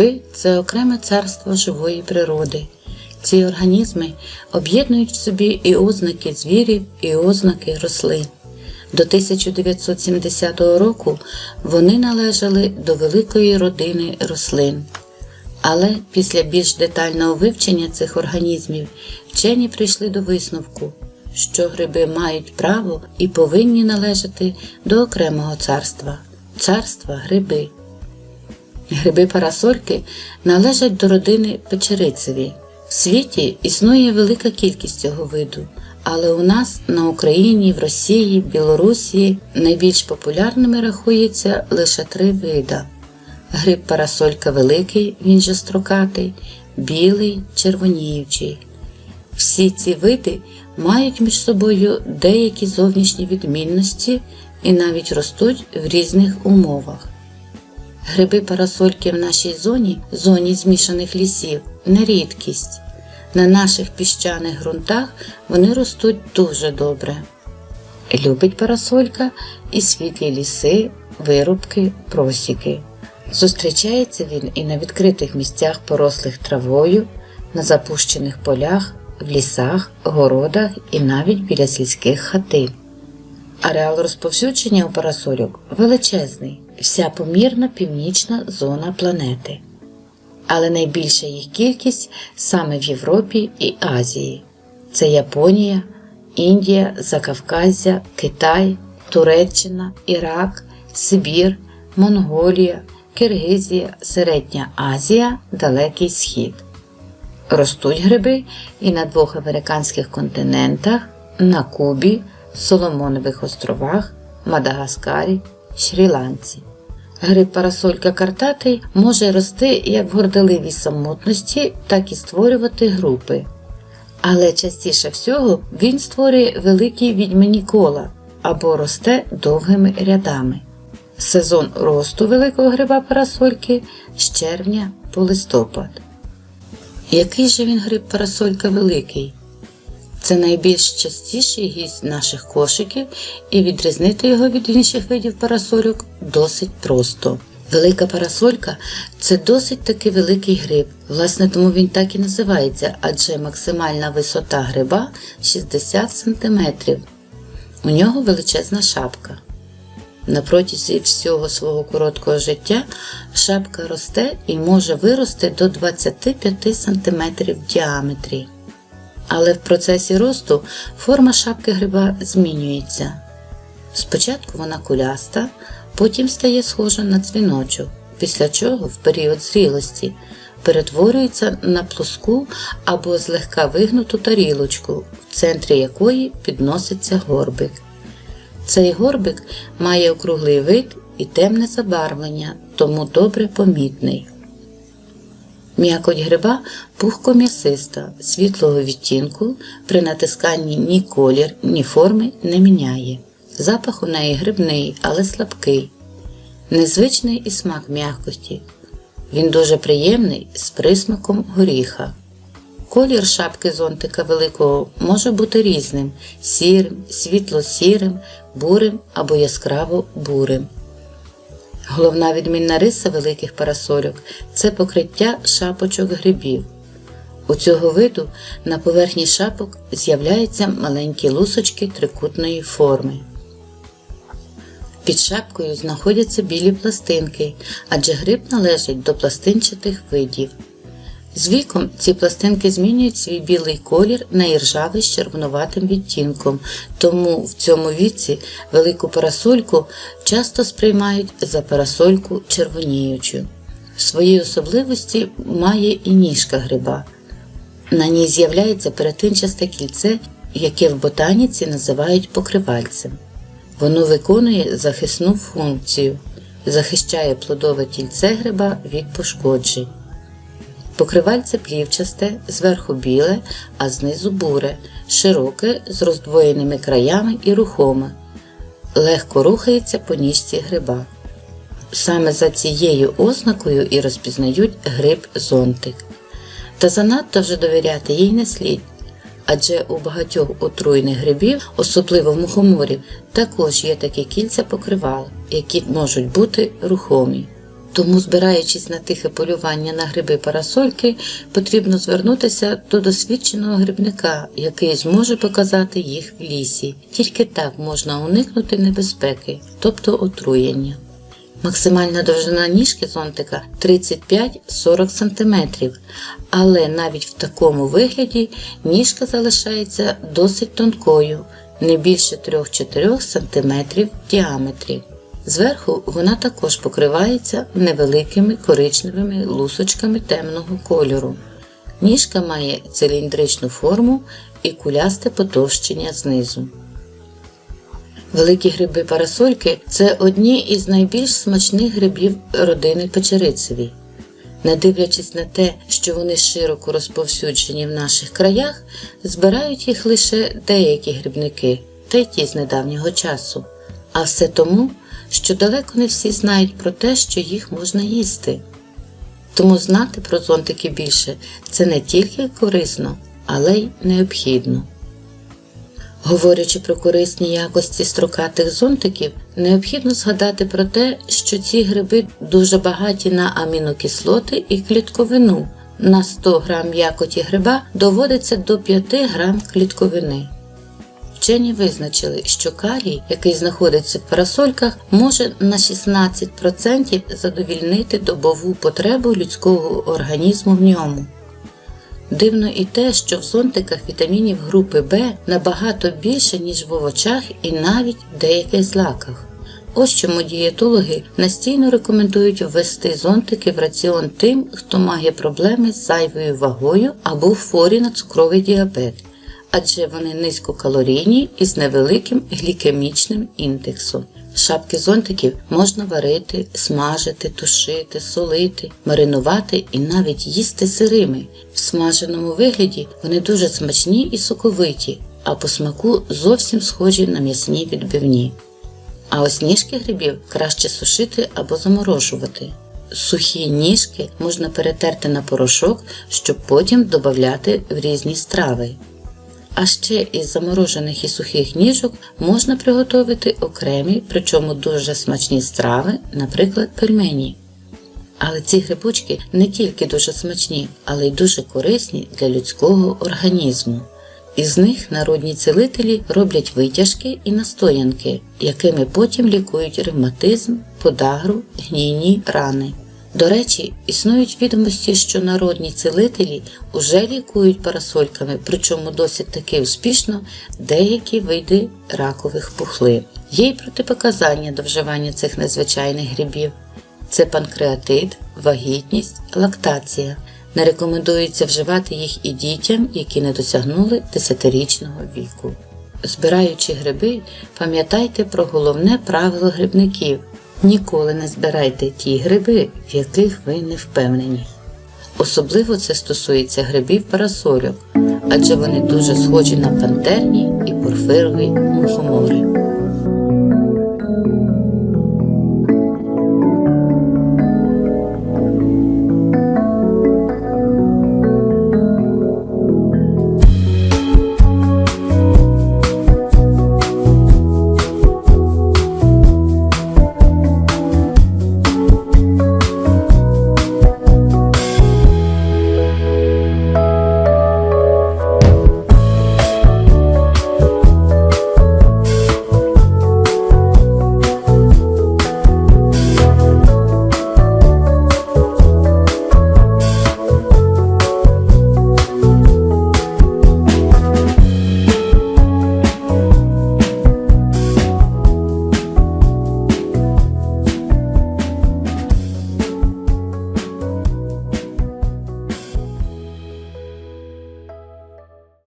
Гриби це окреме царство живої природи. Ці організми об'єднують в собі і ознаки звірів, і ознаки рослин. До 1970 року вони належали до великої родини рослин. Але після більш детального вивчення цих організмів вчені прийшли до висновку, що гриби мають право і повинні належати до окремого царства царства гриби. Гриби парасольки належать до родини печерицеві. В світі існує велика кількість цього виду, але у нас на Україні, в Росії, Білорусі найбільш популярними рахується лише три вида. Гриб парасолька великий, він же строкатий, білий, червоніючий. Всі ці види мають між собою деякі зовнішні відмінності і навіть ростуть в різних умовах. Гриби парасольки в нашій зоні, зоні змішаних лісів, не рідкість. На наших піщаних ґрунтах вони ростуть дуже добре. Любить парасолька і світлі ліси, вирубки, просіки. Зустрічається він і на відкритих місцях, порослих травою, на запущених полях, в лісах, городах і навіть біля сільських хатин. Ареал розповсюдження у парасольок величезний, вся помірна північна зона планети. Але найбільша їх кількість саме в Європі і Азії. Це Японія, Індія, Закавказя, Китай, Туреччина, Ірак, Сибір, Монголія, Киргизія, Середня Азія, Далекий Схід. Ростуть гриби і на двох американських континентах, на Кубі, Соломонових островах, Мадагаскарі, Шрі-Ланці. Гриб парасолька картатий може рости як в горделивій самотності, так і створювати групи. Але частіше всього він створює великі відьмані кола або росте довгими рядами. Сезон росту великого гриба парасольки з червня по листопад. Який же він гриб парасолька великий? Це найбільш частіший гість наших кошиків, і відрізнити його від інших видів парасольок досить просто. Велика парасолька це досить таки великий гриб. Власне, тому він так і називається, адже максимальна висота гриба 60 см. У нього величезна шапка. На протязі всього свого короткого життя шапка росте і може вирости до 25 см в діаметрі. Але в процесі росту форма шапки гриба змінюється. Спочатку вона куляста, потім стає схожа на дзвіночок, після чого в період зрілості перетворюється на плоску або злегка вигнуту тарілочку, в центрі якої підноситься горбик. Цей горбик має округлий вид і темне забарвлення, тому добре помітний. М'якоть гриба пухко м'ясиста, світлого відтінку, при натисканні ні колір, ні форми не міняє. Запах у неї грибний, але слабкий, незвичний і смак м'якості. Він дуже приємний з присмаком горіха. Колір шапки зонтика великого може бути різним сірим, світло-сірим, бурим або яскраво бурим. Головна відмінна риса великих парасольок це покриття шапочок грибів. У цього виду на поверхні шапок з'являються маленькі лусочки трикутної форми. Під шапкою знаходяться білі пластинки, адже гриб належить до пластинчатих видів. З віком ці пластинки змінюють свій білий колір на іржавий з червонуватим відтінком, тому в цьому віці велику парасольку часто сприймають за парасольку червоніючу. Свої особливості має і ніжка гриба. На ній з'являється перетинчасте кільце, яке в ботаніці називають покривальцем. Воно виконує захисну функцію, захищає плодове кільце гриба від пошкоджень. Покривальце плівчасте, зверху біле, а знизу буре, широке, з роздвоєними краями і рухоме, легко рухається по ніжці гриба. Саме за цією ознакою і розпізнають гриб зонтик. Та занадто вже довіряти їй не слід, адже у багатьох отруйних грибів, особливо в мухоморів, також є такі кільця покривал, які можуть бути рухомі. Тому, збираючись на тихе полювання на гриби парасольки, потрібно звернутися до досвідченого грибника, який зможе показати їх в лісі. Тільки так можна уникнути небезпеки, тобто отруєння. Максимальна довжина ніжки зонтика 35-40 см, але навіть в такому вигляді ніжка залишається досить тонкою, не більше 3-4 см в діаметрі. Зверху вона також покривається невеликими коричневими лусочками темного кольору. Ніжка має циліндричну форму і кулясте потовщення знизу. Великі гриби парасольки це одні із найбільш смачних грибів родини печерицеві. Не дивлячись на те, що вони широко розповсюджені в наших краях, збирають їх лише деякі грибники, та й ті з недавнього часу. А все тому, що далеко не всі знають про те, що їх можна їсти. Тому знати про зонтики більше це не тільки корисно, але й необхідно. Говорячи про корисні якості строкатих зонтиків, необхідно згадати про те, що ці гриби дуже багаті на амінокислоти і клітковину. На 100 грам якоті гриба доводиться до 5 грам клітковини. Вчені визначили, що калій, який знаходиться в парасольках, може на 16% задовільнити добову потребу людського організму в ньому. Дивно і те, що в зонтиках вітамінів групи В набагато більше, ніж в овочах і навіть в деяких злаках. Ось чому дієтологи настійно рекомендують ввести зонтики в раціон тим, хто має проблеми з зайвою вагою або хворі на цукровий діабет, адже вони низькокалорійні і з невеликим глікемічним індексом. Шапки зонтиків можна варити, смажити, тушити, солити, маринувати і навіть їсти сирими. В смаженому вигляді вони дуже смачні і соковиті, а по смаку зовсім схожі на м'ясні відбивні. А ось ніжки грибів краще сушити або заморожувати. Сухі ніжки можна перетерти на порошок, щоб потім додати в різні страви. А ще із заморожених і сухих ніжок можна приготувати окремі, причому дуже смачні страви, наприклад, пельмені. Але ці грибочки не тільки дуже смачні, але й дуже корисні для людського організму. Із них народні цілителі роблять витяжки і настоянки, якими потім лікують ревматизм, подагру, гнійні рани. До речі, існують відомості, що народні цілителі уже лікують парасольками, причому досить таки успішно деякі види ракових пухлин. Є й протипоказання до вживання цих незвичайних грибів. Це панкреатит, вагітність, лактація. Не рекомендується вживати їх і дітям, які не досягнули 10-річного віку. Збираючи гриби, пам'ятайте про головне правило грибників. Ніколи не збирайте ті гриби, в яких ви не впевнені. Особливо це стосується грибів парасольок, адже вони дуже схожі на пантерні і порфирові мухомори.